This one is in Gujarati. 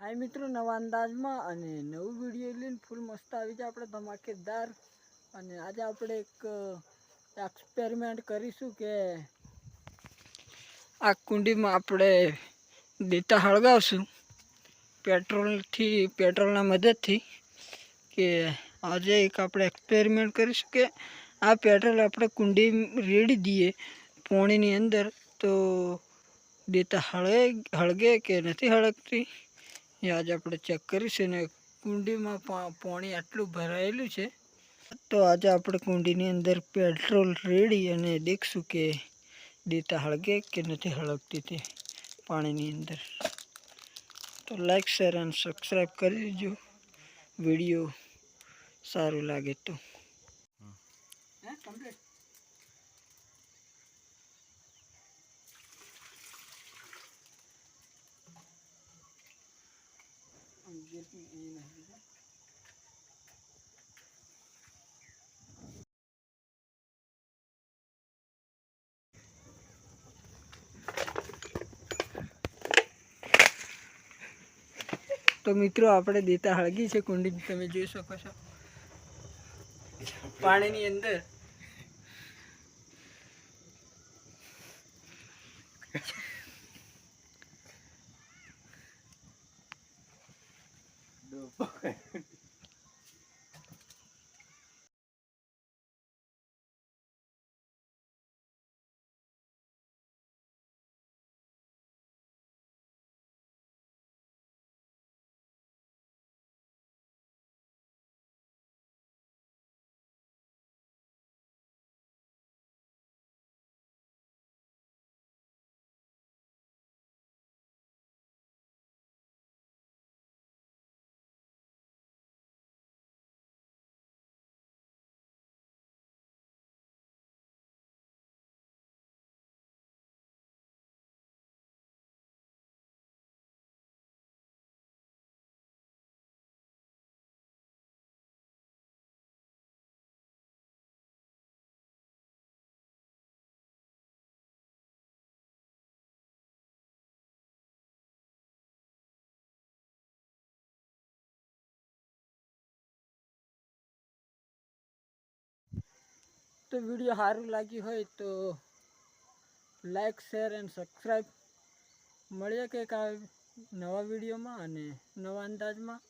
હાય મિત્રો, નવા અંદાજમાં અને નવું વીડિયો લઈને ફૂલ મસ્ત આવી જાય આપણે ધમાકેદાર. અને આજે આપણે એક એક્સપેરિમેન્ટ કરીશું કે આ કુંડીમાં આપણે દેતા હળગાવશું પેટ્રોલથી, પેટ્રોલના મદદથી કે આજે એક આપણે એક્સપેરિમેન્ટ કરીશું કે આ પેટ્રોલ આપણે કુંડી રેડી દઈએ પોણીની અંદર તો દેતા હળગે હળગે કે નથી હળગતી? એ આજે આપણે ચેક કરીશું ને કુંડીમાં પાણી આટલું ભરાયેલું છે. તો આજે આપણે કુંડીની અંદર પેટ્રોલ રેડી અને દેખશું કે દેતા હળગે કે નથી હળગતી તે પાણીની અંદર. તો લાઈક શેર અને સબસ્ક્રાઈબ કરી દેજો વીડિયો સારું લાગે તો. તો મિત્રો આપણે દેતા હળગી છે કુંડી. તમે જોઈ શકો છો. પાણીની અંદર lupa. તો વીડિયો સારું લાગ્યું હોય તો લાઈક, શેર એન્ડ સબસ્ક્રાઈબ. મળીએ કંઈક આ નવા વિડીયોમાં અને નવા અંદાજમાં.